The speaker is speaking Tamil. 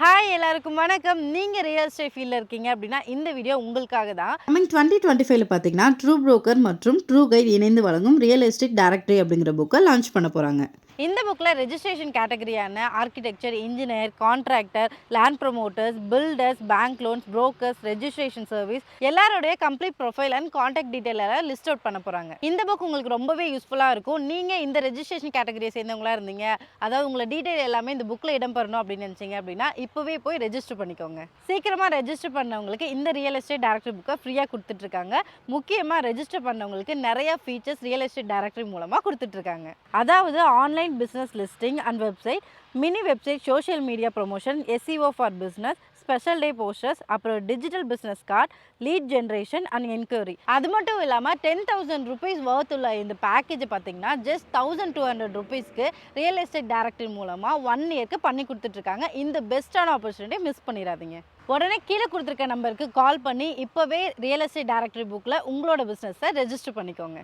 ஹாய் எல்லாருக்கும் வணக்கம். நீங்கள் ரியல் எஸ்டேட் ஃபீல்டில் இருக்கீங்க அப்படின்னா இந்த வீடியோ உங்களுக்காக தான். கமிங் டுவெண்ட்டி டுவெண்ட்டி ஃபைவ்ல பார்த்தீங்கன்னா ட்ரூ புரோக்கர் மற்றும் ட்ரூ கைட் இணைந்து வழங்கும் ரியல் எஸ்டேட் டேரக்டரி அப்படிங்கிற புக்கை லான்ச் பண்ண போகிறாங்க இந்த புக்கில் registration கேட்டகரியான architecture engineer contractor land promoters builders bank loans brokers registration service எல்லாருடைய complete profile and contact detail எல்லாம் லிஸ்ட் அவுட் பண்ண போகிறாங்க இந்த புக் உங்களுக்கு ரொம்பவே யூஸ்ஃபுல்லாக இருக்கும். நீங்கள் இந்த ரெஜிஸ்ட்ரேஷன் கேட்டகரியை சேர்ந்தவங்களா இருந்தீங்க அதாவது உங்களை டீட்டெயில் எல்லாமே இந்த புக்கில் இடம் பெறணும் அப்படின்னு நினச்சிங்க அப்படின்னா இப்போவே போய் ரெஜிஸ்டர் பண்ணிக்கோங்க. சீக்கிரமாக ரெஜிஸ்டர் பண்ணவங்களுக்கு இந்த ரியல் எஸ்டேட் டேரக்டர் புக்கை ஃப்ரீயாக கொடுத்துட்ருக்காங்க. முக்கியமாக ரெஜிஸ்டர் பண்ணவங்களுக்கு நிறையா ஃபீச்சர்ஸ் ரியல் எஸ்டேட் டேரக்டர் மூலமாக கொடுத்துட்ருக்காங்க. அதாவது online business listing and website mini website social media promotion SEO for business special day posters அப்புறம் digital business card lead generation and enquiry அது மட்டும் இல்லாமல் டென் தௌசண்ட் ருபீஸ் ஒர்த் உள்ள இந்த பேக்கேஜ் பார்த்தீங்கன்னா ஜஸ்ட் தௌசண்ட் டூ ஹண்ட்ரட் ருபீஸ்க்கு ரியல் எஸ்டேட் டேரக்டர் மூலமாக ஒன் இயர்க்கு பண்ணி கொடுத்துட்ருக்காங்க. இந்த பெஸ்ட்டான ஆப்பர்ச்சுனிட்டி மிஸ் பண்ணிடாதீங்க. உடனே கீழே கொடுத்துருக்க நம்பருக்கு கால் பண்ணி இப்போவே ரியல் எஸ்டேட் டேரக்டரி புக்கில் உங்களோட பிஸ்னஸை ரெஜிஸ்டர் பண்ணிக்கோங்க.